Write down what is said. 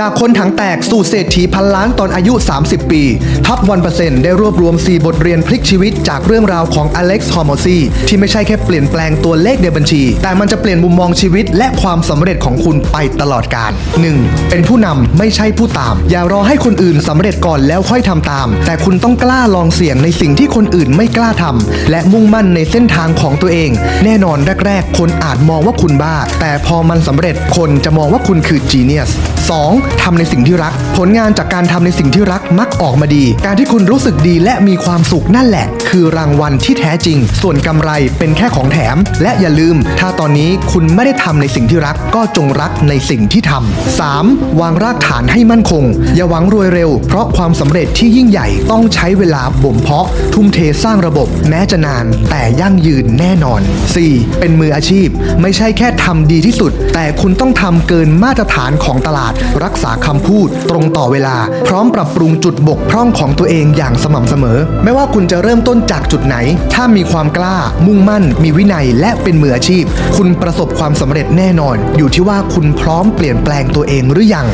จากคนถังแตกสู่เศรษฐีพันล้านตอนอายุ 30 ปีท็อป1%ได้รวบรวม 4 บทเรียนพลิกชีวิตจากเรื่องราวของอเล็กซ์ฮอร์โมซีที่ไม่ใช่แค่เปลี่ยนแปลงตัวเลขในบัญชี แต่มันจะเปลี่ยนมุมมองชีวิตและความสำเร็จของคุณไปตลอดกาล 1. เป็นผู้นำไม่ใช่ผู้ตาม อย่ารอให้คนอื่นสำเร็จก่อนแล้วค่อยทำตาม แต่คุณต้องกล้าลองเสี่ยงในสิ่งที่คนอื่นไม่กล้าทำและมุ่งมั่นในเส้นทางของตัวเอง แน่นอนแรกๆคนอาจมองว่าคุณบ้า แต่พอมันสำเร็จคนจะมองว่าคุณคือ genius 2. ทำในสิ่งที่รัก ผลงานจากการทำในสิ่งที่รักมักออกมาดี การที่คุณรู้สึกดีและมีความสุขนั่นแหละ คือรางวัลที่แท้จริง ส่วนกำไรเป็นแค่ของแถม และอย่าลืม ถ้าตอนนี้คุณไม่ได้ทำในสิ่งที่รักก็จงรักในสิ่งที่ทำ 3. วางรากฐานให้มั่นคง อย่าหวังรวยเร็ว เพราะความสำเร็จที่ยิ่งใหญ่ต้องใช้เวลาบ่มเพาะ ทุ่มเทสร้างระบบ แม้จะนาน แต่ยั่งยืนแน่นอน 4. เป็นมืออาชีพ ไม่ใช่แค่ทำดีที่สุด แต่คุณต้องทำเกินมาตรฐานของตลาดรักษาคำพูดตรงต่อเวลา พร้อมปรับปรุงจุดบกพร่องของตัวเองอย่างสม่ำเสมอ ไม่ว่าคุณจะเริ่มต้นจากจุดไหน ถ้ามีความกล้า มุ่งมั่น มีวินัยและเป็นมืออาชีพ คุณประสบความสำเร็จแน่นอน อยู่ที่ว่าคุณพร้อมเปลี่ยนแปลงตัวเองหรือยัง